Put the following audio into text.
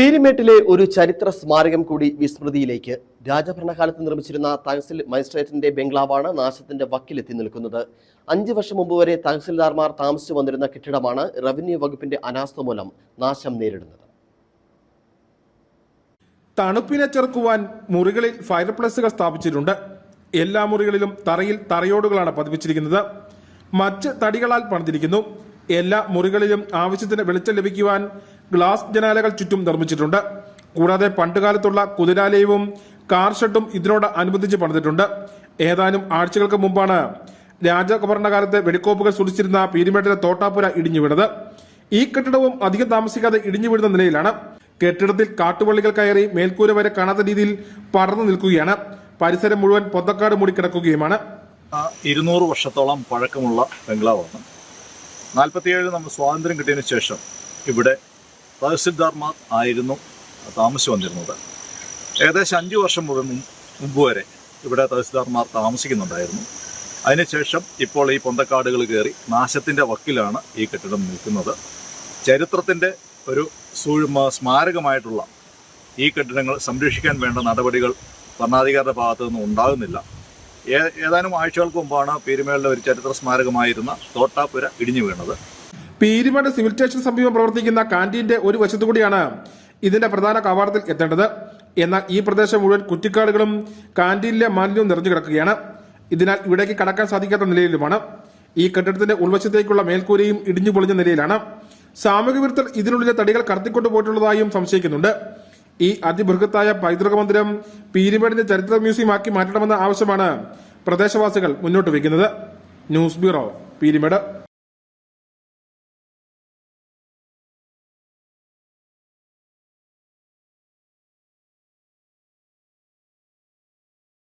പീരിമേട്ടിലെ ഒരു ചരിത്ര സ്മാരകം കൂടി വിസ്മൃതിയിലേക്ക്. രാജഭരണകാലത്ത് നിർമ്മിച്ചിരുന്ന തഹസിൽ മജിസ്ട്രേറ്റിന്റെ ബംഗ്ലാവാണ് നാശത്തിന്റെ വക്കിലെത്തി നിൽക്കുന്നത്. അഞ്ചു വർഷം മുമ്പ് വരെ തഹസിൽദാർമാർ താമസിച്ചു വന്നിരുന്ന കെട്ടിടമാണ് റവന്യൂ വകുപ്പിന്റെ അനാസ്ഥ മൂലം നാശം നേരിടുന്നത്. തണുപ്പിനെ ചെറുക്കുവാൻ മുറികളിൽ ഫയർ പ്ലസുകൾ സ്ഥാപിച്ചിട്ടുണ്ട്. എല്ലാ മുറികളിലും തറയിൽ തറയോടുകളാണ് പതിപ്പിച്ചിരിക്കുന്നത്. മറ്റ് തടികളാൽ പണിതിരിക്കുന്നു. എല്ലാ മുറികളിലും ആവശ്യത്തിന് വെളിച്ചം ലഭിക്കുവാൻ ഗ്ലാസ് ജനാലകൾ ചുറ്റും നിർമ്മിച്ചിട്ടുണ്ട്. കൂടാതെ പണ്ടുകാലത്തുള്ള കുതിരാലയവും കാർ ഇതിനോട് അനുബന്ധിച്ച് പണിതിട്ടുണ്ട്. ഏതാനും ആഴ്ചകൾക്ക് മുമ്പാണ് രാജഭരണകാലത്ത് വെടിക്കോപ്പുകൾ സൂക്ഷിച്ചിരുന്ന പീരിമേട്ടിലെ തോട്ടാപ്പുര ഇടിഞ്ഞു വീണത് ഈ കെട്ടിടവും അധികം താമസിക്കാതെ ഇടിഞ്ഞു വീഴുന്ന നിലയിലാണ്. കെട്ടിടത്തിൽ കാട്ടുപള്ളികൾ കയറി മേൽക്കൂര വരെ കാണാത്ത രീതിയിൽ പടർന്നു നിൽക്കുകയാണ്. പരിസരം മുഴുവൻ പൊന്തക്കാട് മൂടിക്കിടക്കുകയുമാണ്. ഇരുന്നൂറ് വർഷത്തോളം പഴക്കമുള്ള ബംഗ്ലാവാണ്. നാൽപ്പത്തിയേഴ് നമ്മൾ സ്വാതന്ത്ര്യം കിട്ടിയതിനു ശേഷം ഇവിടെ തഹസിൽദാർമാർ ആയിരുന്നു താമസിച്ചു വന്നിരുന്നത്. ഏകദേശം അഞ്ച് വർഷം മുമ്പ് വരെ ഇവിടെ തഹസിൽദാർമാർ താമസിക്കുന്നുണ്ടായിരുന്നു. അതിനുശേഷം ഇപ്പോൾ ഈ പൊന്തക്കാടുകൾ കയറി നാശത്തിന്റെ വക്കിലാണ് ഈ കെട്ടിടം നിൽക്കുന്നത്. ചരിത്രത്തിന്റെ ഒരു സൂഴ്മ സ്മാരകമായിട്ടുള്ള ഈ കെട്ടിടങ്ങൾ സംരക്ഷിക്കാൻ വേണ്ട നടപടികൾ ഭരണാധികാരിയുടെ ഭാഗത്തു നിന്നും ഉണ്ടാകുന്നില്ല. ഏതാനും ആഴ്ചകൾക്ക് മുമ്പാണ് പീരുമേളിലെ ഒരു ചരിത്ര സ്മാരകമായിരുന്ന തോട്ടാപ്പുര ഇടിഞ്ഞു വീണത്. പീരിമേട് സിവിൽ സ്റ്റേഷൻ സമീപം പ്രവർത്തിക്കുന്ന കാന്റീന്റെ ഒരു വശത്തുകൂടിയാണ് ഇതിന്റെ പ്രധാന കവാടത്തിൽ എത്തേണ്ടത്. എന്നാൽ ഈ പ്രദേശം മുഴുവൻ കുറ്റിക്കാടുകളും കാന്റീനിലെ മാലിന്യവും നിറഞ്ഞു കിടക്കുകയാണ്. ഇതിനാൽ ഇവിടേക്ക് കടക്കാൻ സാധിക്കാത്ത നിലയിലുമാണ്. ഈ കെട്ടിടത്തിന്റെ ഉൾവശത്തേക്കുള്ള മേൽക്കൂരയും ഇടിഞ്ഞു പൊളിഞ്ഞ നിലയിലാണ്. സാമൂഹ്യ വിരുദ്ധർ ഇതിനുള്ളിലെ തടികൾ കടത്തിക്കൊണ്ടു പോയിട്ടുള്ളതായും സംശയിക്കുന്നുണ്ട്. ഈ അതിബൃഹത്തായ പൈതൃക മന്ദിരം പീരുമേടിന്റെ ചരിത്ര മ്യൂസിയമാക്കി മാറ്റണമെന്ന ആവശ്യമാണ് പ്രദേശവാസികൾ മുന്നോട്ട് വയ്ക്കുന്നത്. News bureau Peermade.